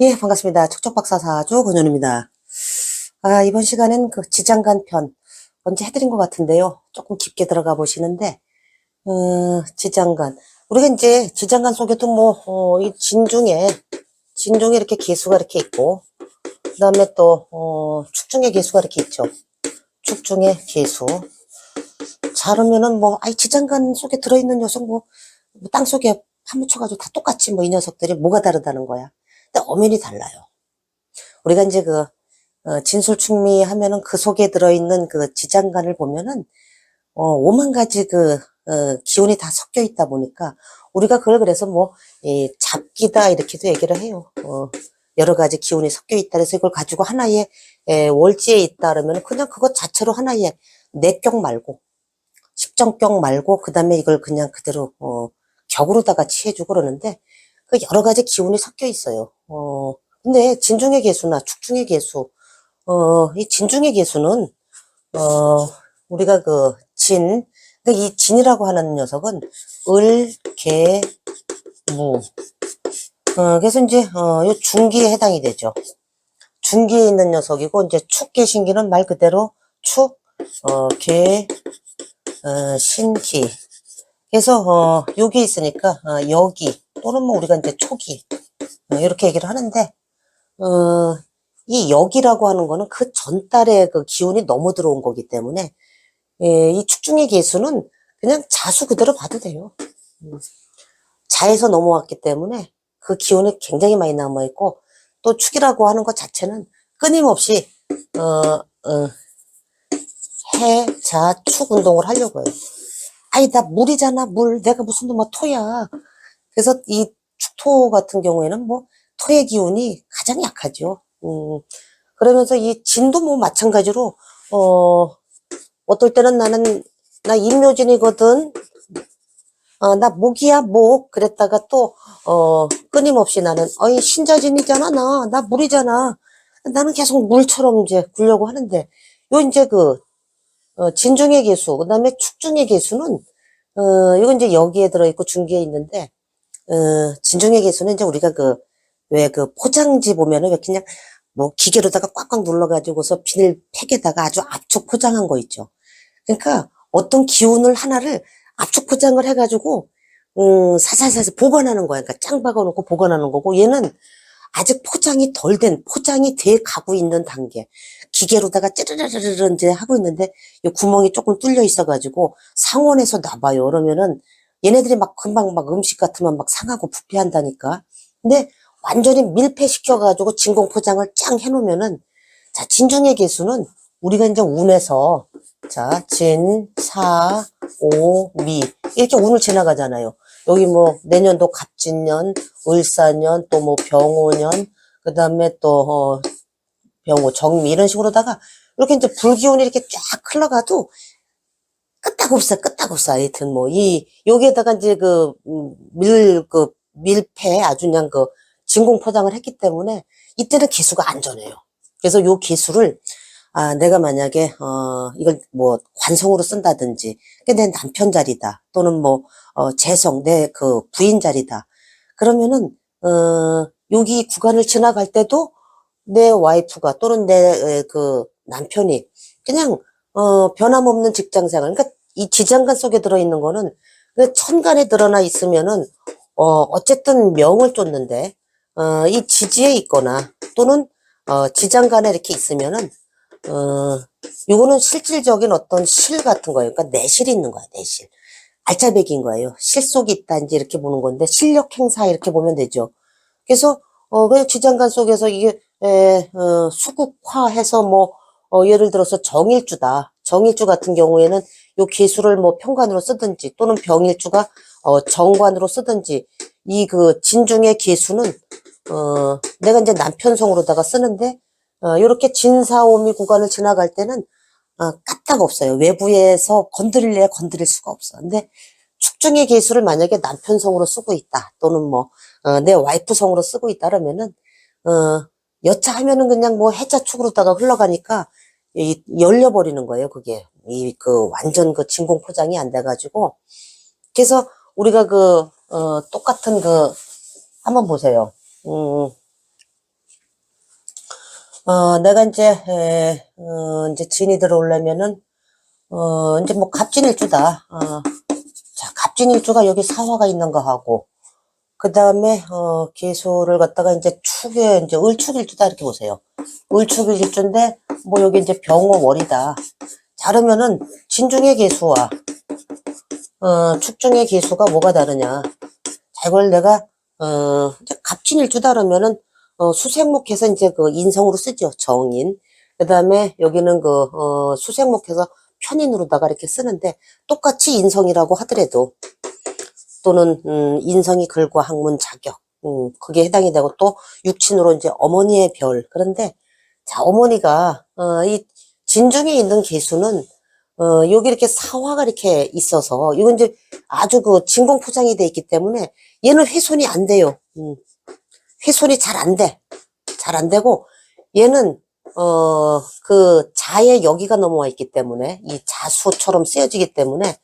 예, 반갑습니다. 척척박사사주 권현입니다. 아, 이번 시간엔 그 지장간 편 언제 해드린 것 같은데요. 조금 깊게 들어가 보시는데, 어, 지장간. 우리가 이제 지장간 속에도 뭐, 어, 이 진중에, 진중에 이렇게 개수가 이렇게 있고, 그 다음에 또, 어, 축중에 개수가 이렇게 있죠. 축중에 개수. 자르면은 뭐, 아이, 지장간 속에 들어있는 녀석 뭐, 뭐땅 속에 파묻혀가지고 다 똑같이 뭐 이 녀석들이 뭐가 다르다는 거야. 근데 엄연히 달라요. 우리가 이제 그, 어, 진술충미 하면은 그 속에 들어있는 그 지장간을 보면은, 어, 오만 가지 그, 어, 기운이 다 섞여 있다 보니까, 우리가 그걸 그래서 뭐, 이 잡기다, 이렇게도 얘기를 해요. 어, 여러 가지 기운이 섞여 있다. 그래서 이걸 가지고 하나의, 에, 월지에 있다. 그러면 그냥 그것 자체로 하나의 내격 말고, 십정격 말고, 그 다음에 이걸 그냥 그대로, 어, 격으로다가 취해주고 그러는데, 그 여러 가지 기운이 섞여 있어요. 어, 근데 진중의 개수나 축중의 개수, 어, 이 진중의 개수는, 어, 우리가 그 진, 이 진이라고 하는 녀석은 을, 개, 무. 어, 그래서 이제, 어, 요 중기에 해당이 되죠. 중기에 있는 녀석이고, 이제 축계 신기는 말 그대로 축, 어, 개, 어, 신기. 그래서, 어, 여기 있으니까, 어, 여기, 또는 뭐 우리가 이제 초기, 어, 이렇게 얘기를 하는데, 어, 이 역이라고 하는 거는 그 전달의 그 기운이 너무 들어온 거기 때문에, 예, 이 축중의 개수는 그냥 자수 그대로 봐도 돼요. 음. 자에서 넘어왔기 때문에 그 기운이 굉장히 많이 남아있고, 또 축이라고 하는 것 자체는 끊임없이, 어, 어, 해, 자, 축 운동을 하려고 해요. 아이, 나 물이잖아, 물. 내가 무슨 뭐 토야. 그래서 이 축토 같은 경우에는 뭐 토의 기운이 가장 약하죠. 음, 그러면서 이 진도 뭐 마찬가지로, 어, 어떨 때는 나는, 나 임묘진이거든. 어, 나 목이야, 목. 그랬다가 또, 어, 끊임없이 나는, 어이, 신자진이잖아, 나. 나 물이잖아. 나는 계속 물처럼 이제 굴려고 하는데, 요 이제 그, 어, 진중의 개수, 그 다음에 축중의 개수는, 어, 이건 이제 여기에 들어있고 중기에 있는데, 어, 진중의 개수는 이제 우리가 그, 왜 그 포장지 보면은 왜 그냥 뭐 기계로다가 꽉꽉 눌러가지고서 비닐 팩에다가 아주 압축 포장한 거 있죠. 그러니까 어떤 기운을 하나를 압축 포장을 해가지고, 음, 사살사살 보관하는 거야. 그러니까 짱 박아놓고 보관하는 거고, 얘는 아직 포장이 덜 된, 포장이 돼 가고 있는 단계. 기계로다가 찌르르르르 이제 하고 있는데, 이 구멍이 조금 뚫려 있어가지고, 상온에서 나봐요. 그러면은, 얘네들이 막 금방 막 음식 같으면 막 상하고 부패한다니까. 근데 완전히 밀폐시켜가지고 진공 포장을 짱 해놓으면은, 자, 진중의 개수는 우리가 이제 운에서, 자, 진, 사, 오, 미. 이렇게 운을 지나가잖아요. 여기 뭐, 내년도 갑진년, 을사년, 또 뭐 병오년, 그 다음에 또, 어, 병오, 정미, 이런 식으로다가, 이렇게 이제 불기운이 이렇게 쫙 흘러가도, 끄떡없어, 끄떡없어. 하여튼 뭐, 이, 여기에다가 이제 그, 음, 밀, 그, 밀폐 아주 그냥 그, 진공 포장을 했기 때문에, 이때는 개수가 안전해요. 그래서 요 개수를, 아, 내가 만약에, 어, 이걸 뭐, 관성으로 쓴다든지, 내 남편 자리다. 또는 뭐, 어, 재성, 내 그 부인 자리다. 그러면은, 어, 여기 구간을 지나갈 때도 내 와이프가 또는 내 그 남편이 그냥, 어, 변함없는 직장 생활. 그러니까 이 지장간 속에 들어있는 거는 그 천간에 드러나 있으면은, 어, 어쨌든 명을 쫓는데, 어, 이 지지에 있거나 또는, 어, 지장간에 이렇게 있으면은, 어, 요거는 실질적인 어떤 실 같은 거예요. 그러니까 내실이 있는 거야, 내실. 알짜배기인 거예요. 실속이 있다, 이제 이렇게 보는 건데, 실력 행사 이렇게 보면 되죠. 그래서, 어, 그냥 지장간 속에서 이게, 에, 어, 수국화해서 뭐, 어, 예를 들어서 정일주다. 정일주 같은 경우에는 요 개수를 뭐 평관으로 쓰든지 또는 병일주가, 어, 정관으로 쓰든지, 이 그 진중의 개수는, 어, 내가 이제 남편성으로다가 쓰는데, 어, 요렇게 진사오미 구간을 지나갈 때는, 어, 까딱 없어요. 외부에서 건드릴래 건드릴 수가 없어. 근데 축중의 개수를 만약에 남편성으로 쓰고 있다. 또는 뭐, 어, 내 와이프성으로 쓰고 있다. 그러면은, 어, 여차하면은 그냥 뭐 해자축으로다가 흘러가니까, 이, 열려버리는 거예요. 그게. 이, 그, 완전 그 진공 포장이 안 돼가지고. 그래서 우리가 그, 어, 똑같은 그, 한번 보세요. 음, 어, 내가 이제, 에, 어, 이제 진이 들어오려면은, 어, 이제 뭐 갑진일주다. 어, 자, 갑진일주가 여기 사화가 있는 거 하고, 그 다음에, 어, 개수를 갖다가 이제 축에, 이제 을축일주다 이렇게 보세요. 을축일주인데, 뭐 여기 이제 병호월이다. 자, 그러면은, 진중의 개수와, 어, 축중의 개수가 뭐가 다르냐. 자, 이걸 내가, 어, 갑진일주다 그러면은, 어, 수생목해서 이제 그 인성으로 쓰죠. 정인. 그 다음에 여기는 그, 어, 수생목해서 편인으로다가 이렇게 쓰는데, 똑같이 인성이라고 하더라도, 또는, 음, 인성이 글과 학문 자격, 음, 그게 해당이 되고, 또 육친으로 이제 어머니의 별. 그런데, 자, 어머니가, 어, 이 진중에 있는 개수는, 어, 여기 이렇게 사화가 이렇게 있어서, 이건 이제 아주 그 진공 포장이 돼 있기 때문에, 얘는 훼손이 안 돼요. 음. 훼손이 잘 안 돼. 잘 안 되고, 얘는, 어, 그 자의 여기가 넘어와 있기 때문에, 이 자수처럼 쓰여지기 때문에,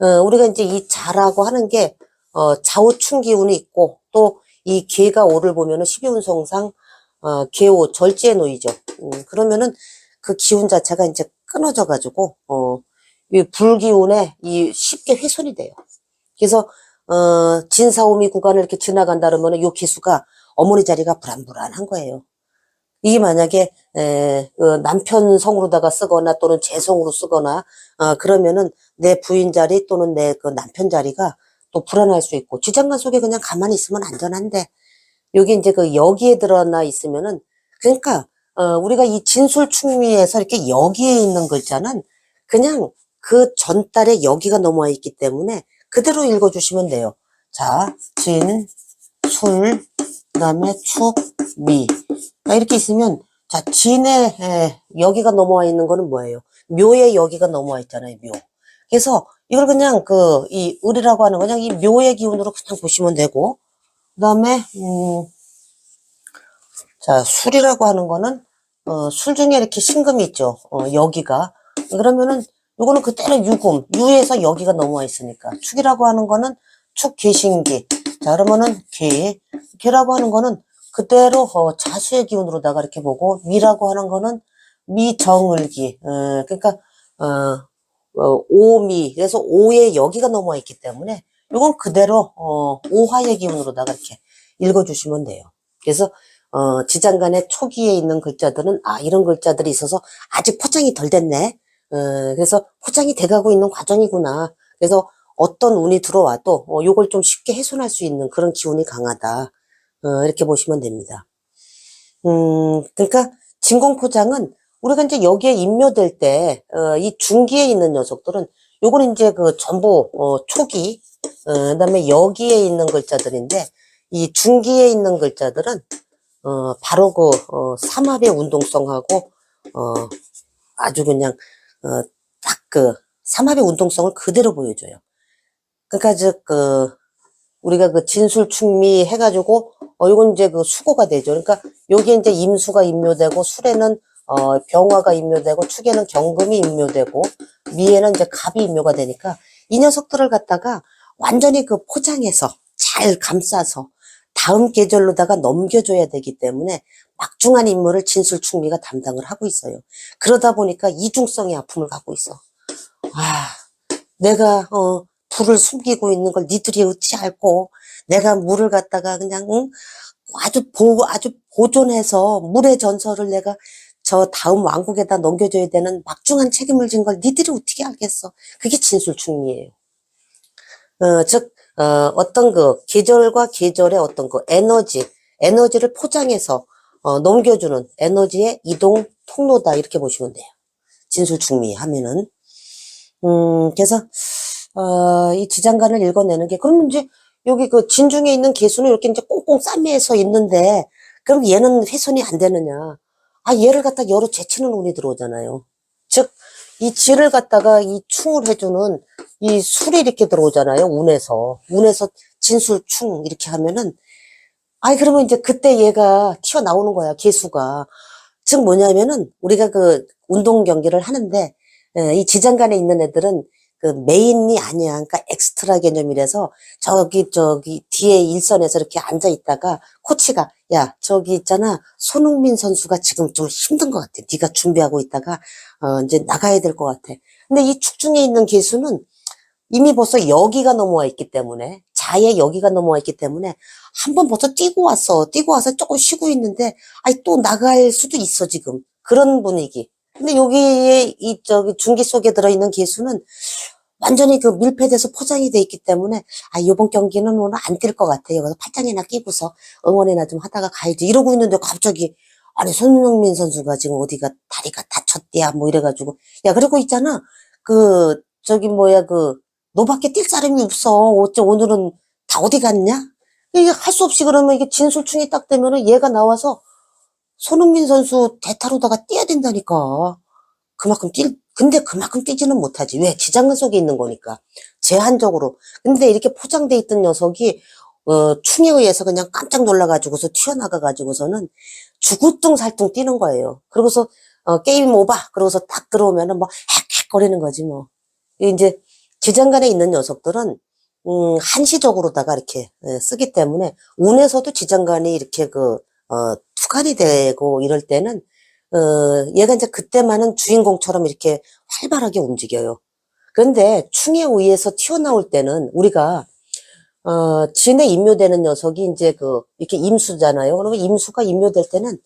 어, 우리가 이제 이 자라고 하는 게, 어, 좌우충 기운이 있고, 또 이 개가 오를 보면은 12운성상, 어, 개오, 절지에 놓이죠. 음, 그러면은 그 기운 자체가 이제 끊어져 가지고, 어, 이 불기운에 이 쉽게 훼손이 돼요. 그래서, 어, 진사오미 구간을 이렇게 지나간다 그러면은 요 기수가 어머니 자리가 불안불안한 거예요. 이게 만약에 에, 그 남편 성으로다가 쓰거나 또는 제 성으로 쓰거나 어, 그러면은 내 부인 자리 또는 내 그 남편 자리가 또 불안할 수 있고 지장간 속에 그냥 가만히 있으면 안전한데 여기 이제 그 여기에 드러나 있으면은 그러니까 어, 우리가 이 진술 충미에서 이렇게 여기에 있는 글자는 그냥 그 전달에 여기가 넘어와 있기 때문에 그대로 읽어주시면 돼요. 자, 진, 술, 그 다음에 축, 미. 자, 이렇게 있으면, 자, 진에, 에, 여기가 넘어와 있는 거는 뭐예요? 묘에 여기가 넘어와 있잖아요, 묘. 그래서 이걸 그냥 그, 이, 을이라고 하는 거 그냥 이 묘의 기운으로 그냥 보시면 되고, 그 다음에, 음, 자, 술이라고 하는 거는, 어, 술 중에 이렇게 신금이 있죠. 어, 여기가. 그러면은, 요거는 그대로 유금, 유에서 여기가 넘어와 있으니까. 축이라고 하는 거는 축 개신기. 자, 그러면은 개. 개라고 하는 거는 그대로 어, 자수의 기운으로다가 이렇게 보고, 미라고 하는 거는 미정을기. 어, 그러니까, 어, 어, 오미. 그래서 오에 여기가 넘어와 있기 때문에, 요건 그대로, 어, 오화의 기운으로다가 이렇게 읽어주시면 돼요. 그래서, 어, 지장간의 초기에 있는 글자들은, 아, 이런 글자들이 있어서 아직 포장이 덜 됐네. 어, 그래서 포장이 돼가고 있는 과정이구나. 그래서 어떤 운이 들어와도, 어, 요걸 좀 쉽게 훼손할 수 있는 그런 기운이 강하다. 어, 이렇게 보시면 됩니다. 음, 그러니까 진공포장은 우리가 이제 여기에 임묘될 때, 어, 이 중기에 있는 녀석들은 요거는 이제 그 전부, 어, 초기, 어, 그 다음에 여기에 있는 글자들인데, 이 중기에 있는 글자들은, 어, 바로 그, 어, 삼합의 운동성하고, 어, 아주 그냥, 어, 딱 그, 삼합의 운동성을 그대로 보여줘요. 그러니까, 즉, 그, 우리가 그 진술 충미 해가지고, 어, 이건 이제 그 수고가 되죠. 그러니까, 여기에 이제 임수가 임묘되고, 술에는, 어, 병화가 임묘되고, 축에는 경금이 임묘되고, 미에는 이제 갑이 임묘가 되니까, 이 녀석들을 갖다가 완전히 그 포장해서, 잘 감싸서, 다음 계절로다가 넘겨줘야 되기 때문에, 막중한 임무를 진술충미가 담당을 하고 있어요. 그러다 보니까 이중성의 아픔을 갖고 있어. 아, 내가, 어, 불을 숨기고 있는 걸 니들이 어찌 알고, 내가 물을 갖다가 그냥, 응? 아주 보, 아주 보존해서 물의 전설을 내가 저 다음 왕국에다 넘겨줘야 되는 막중한 책임을 진 걸 니들이 어떻게 알겠어? 그게 진술충미예요. 어, 즉, 어, 어떤 그 계절과 계절의 어떤 그 에너지, 에너지를 포장해서 어, 넘겨주는 에너지의 이동 통로다 이렇게 보시면 돼요. 진술충미 하면은 음 그래서 어, 이 지장간을 읽어내는 게 그러면 이제 여기 그 진중에 있는 개수는 이렇게 이제 꽁꽁 싸매서 있는데 그럼 얘는 훼손이 안 되느냐? 아 얘를 갖다 여러 제치는 운이 들어오잖아요. 즉이 지를 갖다가 이 충을 해주는 이 술이 이렇게 들어오잖아요. 운에서 운에서 진술충 이렇게 하면은 아이, 그러면 이제 그때 얘가 튀어나오는 거야, 개수가. 즉 뭐냐면은, 우리가 그 운동 경기를 하는데, 에, 이 지장간에 있는 애들은 그 메인이 아니야. 그러니까 엑스트라 개념이라서 저기 저기 뒤에 일선에서 이렇게 앉아 있다가 코치가 야 저기 있잖아 손흥민 선수가 지금 좀 힘든 것 같아. 네가 준비하고 있다가 어 이제 나가야 될 것 같아. 근데 이 축중에 있는 개수는 이미 벌써 여기가 넘어와 있기 때문에 자에 여기가 넘어와 있기 때문에 한 번 벌써 뛰고 왔어. 뛰고 와서 조금 쉬고 있는데 아니 또 나갈 수도 있어 지금 그런 분위기. 근데 여기에 이 저기 중기 속에 들어있는 개수는 완전히 그 밀폐돼서 포장이 돼 있기 때문에 아 이번 경기는 오늘 안 뛸 것 같아. 여기서 팔짱이나 끼고서 응원이나 좀 하다가 가야지. 이러고 있는데 갑자기 아니 손흥민 선수가 지금 어디가 다리가 다쳤대야 뭐 이래가지고. 야 그러고 있잖아. 그 저기 뭐야 그 너밖에 뛸 사람이 없어. 어째 오늘은 다 어디 갔냐? 이게 할 수 없이 그러면 이게 진술충이 딱 되면은 얘가 나와서 손흥민 선수 대타로다가 뛰어야 된다니까. 그만큼 뛸 근데 그만큼 뛰지는 못하지 왜 지장근 속에 있는 거니까 제한적으로 근데 이렇게 포장돼 있던 녀석이 어, 충에 의해서 그냥 깜짝 놀라가지고서 튀어나가가지고서는 죽을뚱살뚱 뛰는 거예요. 그러고서, 어, 게임 오버. 그러고서 딱 들어오면은 뭐, 헥헥 거리는 거지 뭐. 이제, 지장간에 있는 녀석들은, 음, 한시적으로다가 이렇게 예, 쓰기 때문에, 운에서도 지장간이 이렇게 그, 어, 투간이 되고 이럴 때는, 어, 얘가 이제 그때만은 주인공처럼 이렇게 활발하게 움직여요. 그런데 충에 의해서 튀어나올 때는 우리가 어, 진에 임묘되는 녀석이 이제 그, 이렇게 임수잖아요. 그러면 임수가 임묘될 때는,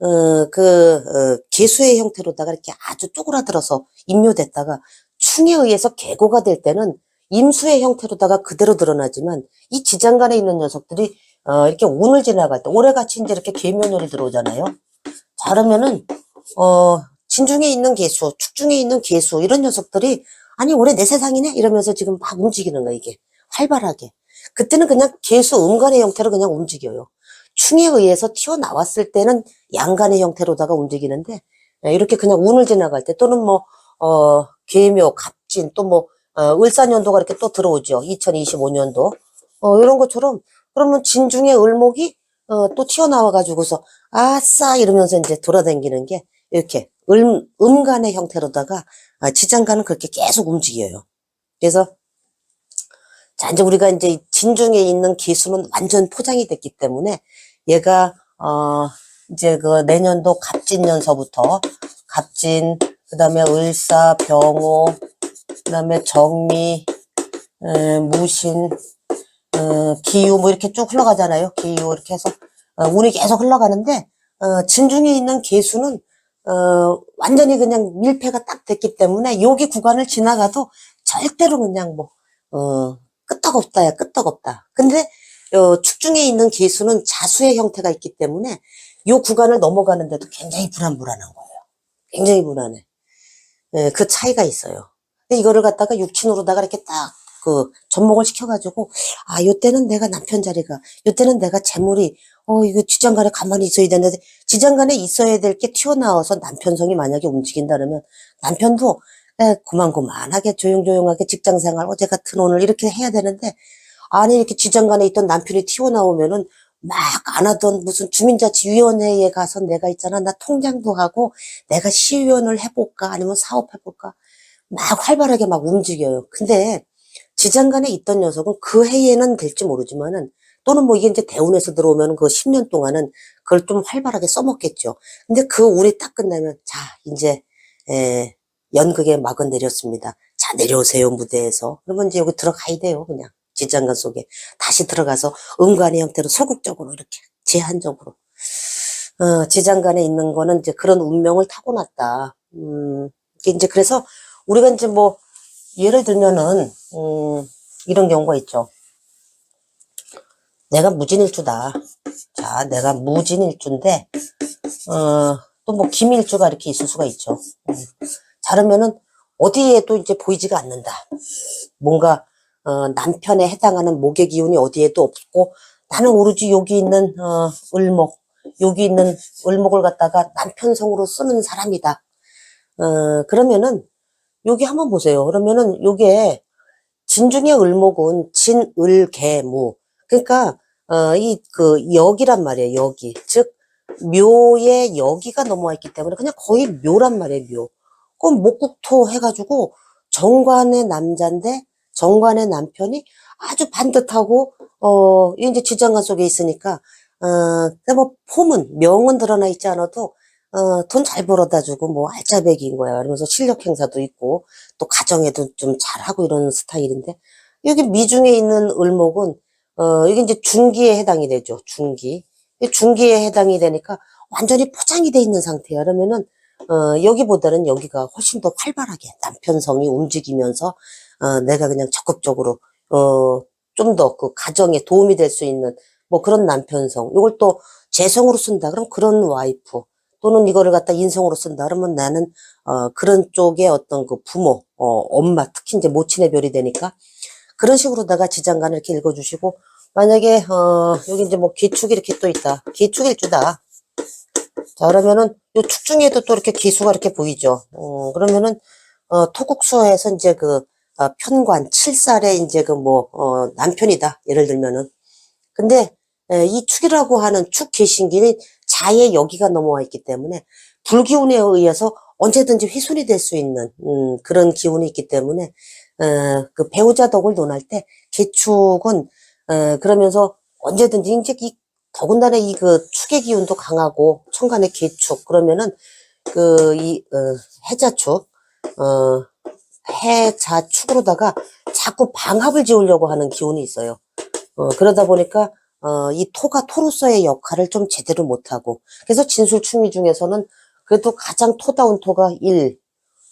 어, 그, 어, 개수의 형태로다가 이렇게 아주 쪼그라들어서 임묘됐다가 충에 의해서 개고가 될 때는 임수의 형태로다가 그대로 드러나지만 이 지장간에 있는 녀석들이, 어, 이렇게 운을 지나갈 때, 올해같이 이제 이렇게 계면열이 들어오잖아요. 자, 그러면은, 어, 진중에 있는 개수, 축중에 있는 개수, 이런 녀석들이, 아니, 올해 내 세상이네? 이러면서 지금 막 움직이는 거야, 이게. 활발하게. 그때는 그냥 개수 음간의 형태로 그냥 움직여요. 충에 의해서 튀어나왔을 때는 양간의 형태로다가 움직이는데, 예, 이렇게 그냥 운을 지나갈 때, 또는 뭐, 어, 계묘, 갑진, 또 뭐, 어, 을사년도가 이렇게 또 들어오죠. 2025년도. 어, 이런 것처럼, 그러면 진중의 을목이, 어, 또 튀어나와 가지고서, 아싸! 이러면서 이제 돌아다니는 게, 이렇게, 음, 음간의 형태로다가, 아, 지장간은 그렇게 계속 움직여요. 그래서, 자, 이제 우리가 이제 이 진중에 있는 기수는 완전 포장이 됐기 때문에 얘가, 어, 이제 그 내년도 갑진년서부터 갑진, 그 다음에 을사, 병호, 그 다음에 정미, 에, 무신, 어, 기유 뭐 이렇게 쭉 흘러가잖아요. 기유 이렇게 해서 어, 운이 계속 흘러가는데 어, 진중에 있는 개수는 어, 완전히 그냥 밀폐가 딱 됐기 때문에 여기 구간을 지나가도 절대로 그냥 뭐 어, 끄떡없다야 끄떡없다. 근데 어, 축중에 있는 개수는 자수의 형태가 있기 때문에 요 구간을 넘어가는데도 굉장히 불안불안한 거예요. 굉장히 불안해. 예, 그 차이가 있어요. 근데 이거를 갖다가 육친으로다가 이렇게 딱 그 접목을 시켜가지고 아 요때는 내가 남편 자리가 요때는 내가 재물이 어 이거 지장간에 가만히 있어야 되는데 지장간에 있어야 될 게 튀어나와서 남편성이 만약에 움직인다 그러면 남편도 에, 고만고만하게 조용조용하게 직장생활 어제 같은 오늘 이렇게 해야 되는데 아니 이렇게 지장간에 있던 남편이 튀어나오면은 막 안 하던 무슨 주민자치위원회에 가서 내가 있잖아 나 통장도 하고 내가 시의원을 해볼까 아니면 사업해볼까 막 활발하게 막 움직여요. 근데 지장간에 있던 녀석은 그 해에는 될지 모르지만은 또는 뭐 이게 이제 대운에서 들어오면 그 10년 동안은 그걸 좀 활발하게 써먹겠죠. 근데 그 운이 딱 끝나면 자 이제 에, 연극의 막은 내렸습니다. 자 내려오세요 무대에서. 그러면 이제 여기 들어가야 돼요 그냥 지장간 속에 다시 들어가서 음간의 형태로 소극적으로 이렇게 제한적으로 어, 지장간에 있는 거는 이제 그런 운명을 타고났다. 음, 이제 그래서 우리가 이제 뭐 예를 들면은 음, 이런 경우가 있죠. 내가 무진일주다. 자, 내가 무진일주인데 어, 또 뭐 김일주가 이렇게 있을 수가 있죠. 음. 자, 그러면은 어디에도 이제 보이지가 않는다. 뭔가 어, 남편에 해당하는 목의 기운이 어디에도 없고 나는 오로지 여기 있는 어, 을목, 여기 있는 을목을 갖다가 남편성으로 쓰는 사람이다. 어, 그러면은 여기 한번 보세요. 그러면은 요게 진중의 을목은 진을개무. 그러니까 어, 이그 역이란 말이에요. 역이. 즉 묘의 여기가 넘어와 있기 때문에 그냥 거의 묘란 말이에요. 묘. 그럼 목국토 해가지고 정관의 남자인데 정관의 남편이 아주 반듯하고 어 이제 지장간 속에 있으니까 어 근데 뭐 폼은 명은 드러나 있지 않아도 어 돈 잘 벌어다 주고 뭐 알짜배기인 거야 그러면서 실력 행사도 있고 또 가정에도 좀 잘하고 이런 스타일인데 여기 미중에 있는 을목은 어 이게 이제 중기에 해당이 되죠 중기 이 중기에 해당이 되니까 완전히 포장이 돼 있는 상태야 그러면은 어 여기보다는 여기가 훨씬 더 활발하게 남편성이 움직이면서 어 내가 그냥 적극적으로 어 좀 더 그 가정에 도움이 될 수 있는 뭐 그런 남편성. 이걸 또 재성으로 쓴다. 그럼 그런 와이프. 또는 이거를 갖다 인성으로 쓴다. 그러면 나는 어 그런 쪽의 어떤 그 부모, 어 엄마, 특히 이제 모친의 별이 되니까 그런 식으로다가 지장간을 이렇게 읽어주시고 만약에 어 여기 이제 뭐 기축이 이렇게 또 있다. 기축일주다. 자 그러면은 요축 중에도 또 이렇게 기수가 이렇게 보이죠. 어 그러면은 어 토국수에서 이제 그 어, 편관 칠살에 이제 그 뭐 어, 남편이다 예를 들면은 근데 에, 이 축이라고 하는 축 계신기는 자의 여기가 넘어와 있기 때문에 불기운에 의해서 언제든지 훼손이 될 수 있는 음, 그런 기운이 있기 때문에 어, 그 배우자 덕을 논할 때 개축은 어, 그러면서 언제든지 이제 이 더군다나 이 그 축의 기운도 강하고 천간의 개축 그러면은 그 이 어, 해자축 어 해자축으로다가 자꾸 방합을 지으려고 하는 기운이 있어요. 어, 그러다 보니까 어, 이 토가 토로서의 역할을 좀 제대로 못하고 그래서 진술충미 중에서는 그래도 가장 토다운 토가 1,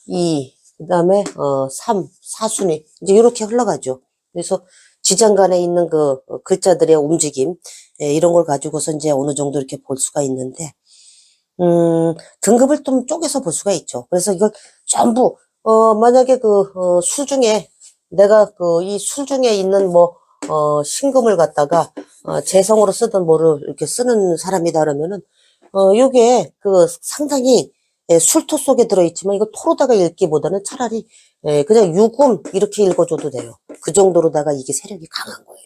2, 그 다음에 어, 3, 4순위 이제 이렇게 흘러가죠. 그래서 지장간에 있는 그 어, 글자들의 움직임 예, 이런 걸 가지고서 이제 어느 정도 이렇게 볼 수가 있는데 음, 등급을 좀 쪼개서 볼 수가 있죠. 그래서 이걸 전부 어, 만약에 그, 어, 술 중에, 내가 그, 이술 중에 있는 뭐, 어, 신금을 갖다가, 어, 재성으로 쓰든 뭐를 이렇게 쓰는 사람이다 그러면은, 어, 요게 그 상당히 예, 술토 속에 들어있지만 이거 토로다가 읽기보다는 차라리, 예, 그냥 유금 이렇게 읽어줘도 돼요. 그 정도로다가 이게 세력이 강한 거예요.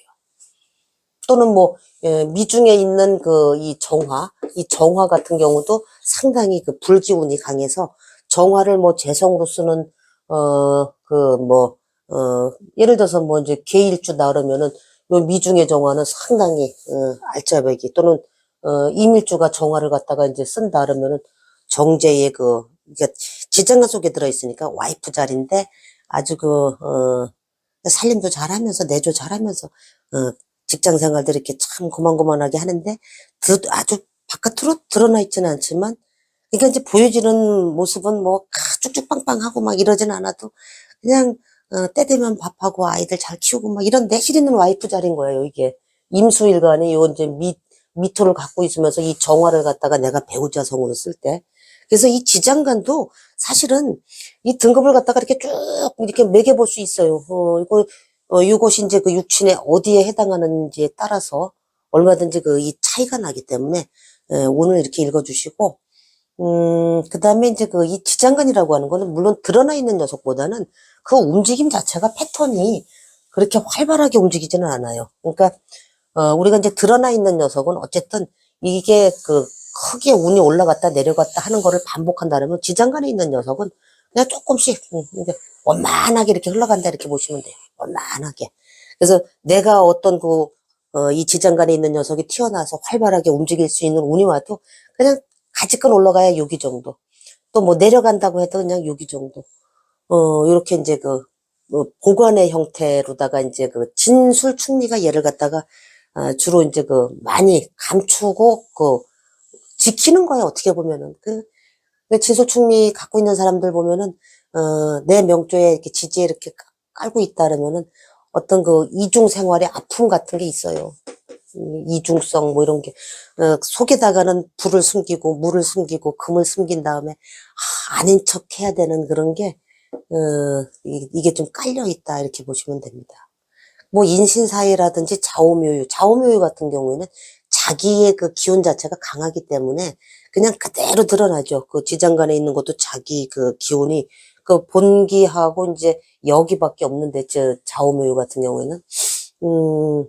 또는 뭐, 예, 미중에 있는 그, 이 정화, 이 정화 같은 경우도 상당히 그 불기운이 강해서 정화를 뭐 재성으로 쓰는 어 그 뭐 어 예를 들어서 뭐 이제 개일주다 그러면은 요 미중의 정화는 상당히 어 알짜배기 또는 어 이밀주가 정화를 갖다가 이제 쓴다 그러면은 정제의 그 이게 지장간 속에 들어 있으니까 와이프 자리인데 아주 그 어 살림도 잘하면서 내조 잘하면서 어 직장 생활들 이렇게 참 고만고만하게 하는데 드- 아주 바깥으로 드러나 있지는 않지만 그러니까 이제 보여지는 모습은 뭐 아, 쭉쭉 빵빵하고 막 이러진 않아도 그냥 어, 때 되면 밥하고 아이들 잘 키우고 막 이런 내실 있는 와이프 자리인 거예요 이게 임수일간에 요 이제 미 미토를 갖고 있으면서 이 정화를 갖다가 내가 배우자 성으로 쓸 때 그래서 이 지장간도 사실은 이 등급을 갖다가 이렇게 쭉 이렇게 매겨볼 수 있어요. 어, 이거 어, 이것이 이제 그 육친에 어디에 해당하는지에 따라서 얼마든지 그 이 차이가 나기 때문에 에, 오늘 이렇게 읽어주시고 음, 그 다음에 이제 그 이 지장간이라고 하는 거는 물론 드러나 있는 녀석보다는 그 움직임 자체가 패턴이 그렇게 활발하게 움직이지는 않아요. 그러니까, 어, 우리가 이제 드러나 있는 녀석은 어쨌든 이게 그 크게 운이 올라갔다 내려갔다 하는 거를 반복한다면 지장간에 있는 녀석은 그냥 조금씩, 음, 이제 원만하게 이렇게 흘러간다 이렇게 보시면 돼요. 원만하게. 그래서 내가 어떤 그, 어, 이 지장간에 있는 녀석이 튀어나와서 활발하게 움직일 수 있는 운이 와도 그냥 가지건 올라가야 여기 정도. 또 뭐 내려간다고 해도 그냥 여기 정도. 어, 이렇게 이제 그, 뭐 보관의 형태로다가 이제 그 진술 충리가 얘를 갖다가 아, 주로 이제 그 많이 감추고 그 지키는 거야 어떻게 보면은 그, 그 진술 충리 갖고 있는 사람들 보면은 어, 내 명조에 이렇게 지지에 이렇게 깔고 있다 그러면은 어떤 그 이중 생활의 아픔 같은 게 있어요. 음, 이중성 뭐 이런 게 어, 속에다가는 불을 숨기고 물을 숨기고 금을 숨긴 다음에 아, 아닌 척 해야 되는 그런 게 어, 이- 이게 좀 깔려 있다 이렇게 보시면 됩니다. 뭐 인신사회라든지 좌우묘유, 좌우묘유 같은 경우에는 자기의 그 기운 자체가 강하기 때문에 그냥 그대로 드러나죠. 그 지장간에 있는 것도 자기 그 기운이 그 본기하고 이제 여기밖에 없는데 저 좌우묘유 같은 경우에는 음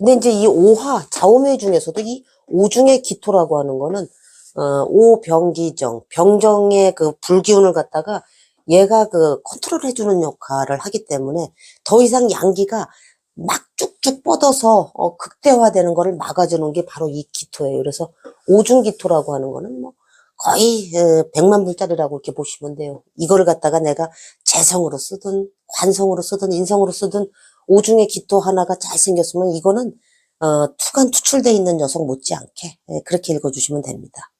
근데 이제 이 오화 좌우묘유 중에서도 이 오중의 기토라고 하는 거는 어 오병기정 병정의 그 불기운을 갖다가 얘가 그 컨트롤 해주는 역할을 하기 때문에 더 이상 양기가 막 쭉쭉 뻗어서 어, 극대화되는 거를 막아주는 게 바로 이 기토예요. 그래서 오중기토라고 하는 거는 뭐 거의 에, 100만 불짜리라고 이렇게 보시면 돼요. 이거를 갖다가 내가 재성으로 쓰든 관성으로 쓰든 인성으로 쓰든 오중의 기토 하나가 잘 생겼으면 이거는 어, 투간 투출돼 있는 녀석 못지않게 예, 그렇게 읽어주시면 됩니다.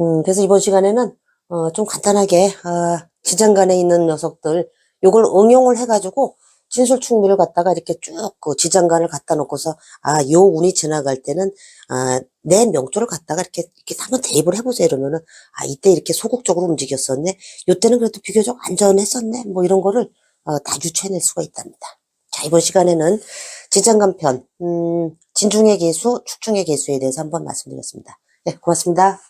음, 그래서 이번 시간에는 어, 좀 간단하게 아, 지장간에 있는 녀석들 요걸 응용을 해가지고 진술 충미를 갖다가 이렇게 쭉그 지장간을 갖다 놓고서 아 요 운이 지나갈 때는 아, 내 명조를 갖다가 이렇게 이렇게 한번 대입을 해보세요 이러면은 아 이때 이렇게 소극적으로 움직였었네 요때는 그래도 비교적 안전했었네 뭐 이런 거를 어, 다 유추해낼 수가 있답니다. 자 이번 시간에는 지장간 편 음, 진중의 개수, 축중의 개수에 대해서 한번 말씀드렸습니다. 네 고맙습니다.